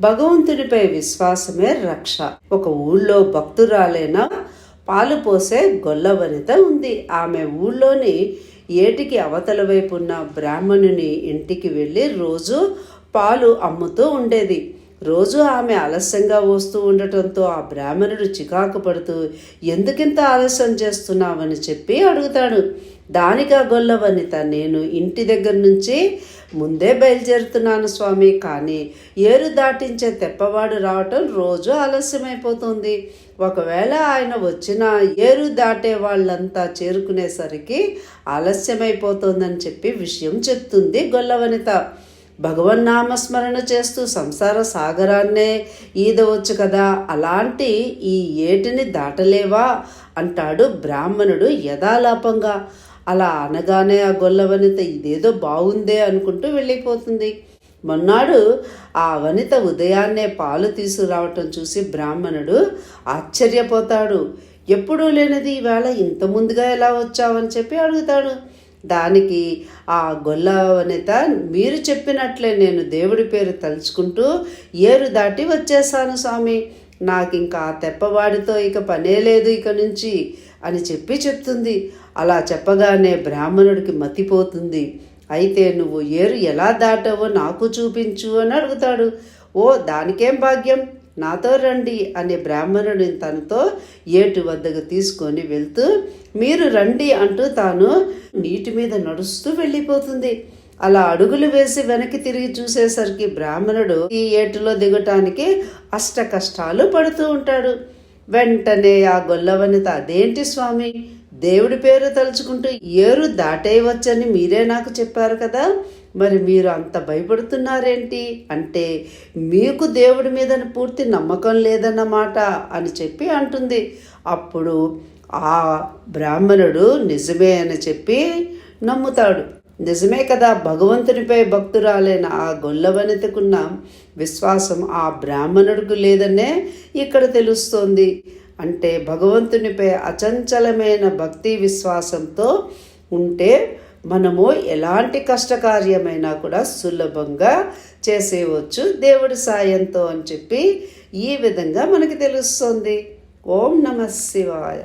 భగవంతునిపై విశ్వాసమే రక్ష. ఒక ఊళ్ళో భక్తురాలైన పాలు పోసే గొల్ల వనిత ఉంది. ఆమె ఊళ్ళోని ఏటికి అవతల వైపు ఉన్న బ్రాహ్మణుని ఇంటికి వెళ్ళి రోజు పాలు అమ్ముతూ ఉండేది. రోజు ఆమె ఆలస్యంగా వస్తూ ఉండటంతో ఆ బ్రాహ్మణుడు చికాకు పడుతూ ఎందుకింత ఆలస్యం చేస్తున్నావని చెప్పి అడుగుతాడు. దానికా గొల్లవనిత నేను ఇంటి దగ్గర నుంచి ముందే బయలుదేరుతున్నాను స్వామి. కానీ ఏరు దాటించే తెప్పవాడు రావటం రోజు ఆలస్యమైపోతుంది. ఒకవేళ ఆయన వచ్చిన ఏరు దాటే వాళ్ళంతా చేరుకునేసరికి ఆలస్యమైపోతుందని చెప్పి విషయం చెప్తుంది గొల్లవనిత. భగవన్నామస్మరణ చేస్తూ సంసార సాగరాన్నే ఈదవచ్చు కదా? అలాంటి ఈ ఏటిని దాటలేవా? అంటాడు బ్రాహ్మణుడు యథాలాపంగా. అలా అనగానే ఆ గొల్లవనిత ఇదేదో బాగుందే అనుకుంటూ వెళ్ళిపోతుంది. మొన్నాడు ఆ వనిత ఉదయాన్నే పాలు తీసుకురావటం చూసి బ్రాహ్మణుడు ఆశ్చర్యపోతాడు. ఎప్పుడూ లేనిది ఈవేళ ఇంత ముందుగా ఎలా వచ్చావని చెప్పి అడుగుతాడు. దానికి ఆ గొల్లవనిత మీరు చెప్పినట్లే నేను దేవుడి పేరు తలుచుకుంటూ ఏరు దాటి వచ్చేసాను స్వామి. నాకు ఇంకా ఆ తెప్పవాడితో ఇక పనే లేదు ఇక నుంచి అని చెప్పి చెప్తుంది. అలా చెప్పగానే బ్రాహ్మణుడికి మతిపోతుంది. అయితే నువ్వు ఏరు ఎలా దాటావో నాకు చూపించు అని అడుగుతాడు. ఓ దానికేం భాగ్యం? నాతో రండి అనే బ్రాహ్మణుని తనతో ఏటు వద్దకు తీసుకొని వెళ్తూ మీరు రండి అంటూ తాను నీటి మీద నడుస్తూ వెళ్ళిపోతుంది. అలా అడుగులు వేసి వెనక్కి తిరిగి చూసేసరికి బ్రాహ్మణుడు ఈ ఏటులో దిగటానికి అష్ట కష్టాలు పడుతూ ఉంటాడు. వెంటనే ఆ గొల్లవనిత అదేంటి స్వామి? దేవుడి పేరు తలుచుకుంటూ ఏరు దాటేయవచ్చని మీరే నాకు చెప్పారు కదా? మరి మీరు అంత భయపడుతున్నారేంటి? అంటే మీకు దేవుడి మీద పూర్తి నమ్మకం లేదన్నమాట అని చెప్పి అంటుంది. అప్పుడు ఆ బ్రాహ్మణుడు నిజమే అని చెప్పి నమ్ముతాడు. నిజమే కదా భగవంతునిపై భక్తురాలైన ఆ గొల్లవనితకున్న విశ్వాసం ఆ బ్రాహ్మణుడికి లేదనే ఇక్కడ తెలుస్తోంది. అంటే భగవంతునిపై అచంచలమైన భక్తి విశ్వాసంతో ఉంటే మనము ఎలాంటి కష్టకార్యమైనా కూడా సులభంగా చేసేయవచ్చు దేవుడి సాయంతో అని చెప్పి ఈ విధంగా మనకి తెలుస్తుంది. ఓం నమ శివాయ.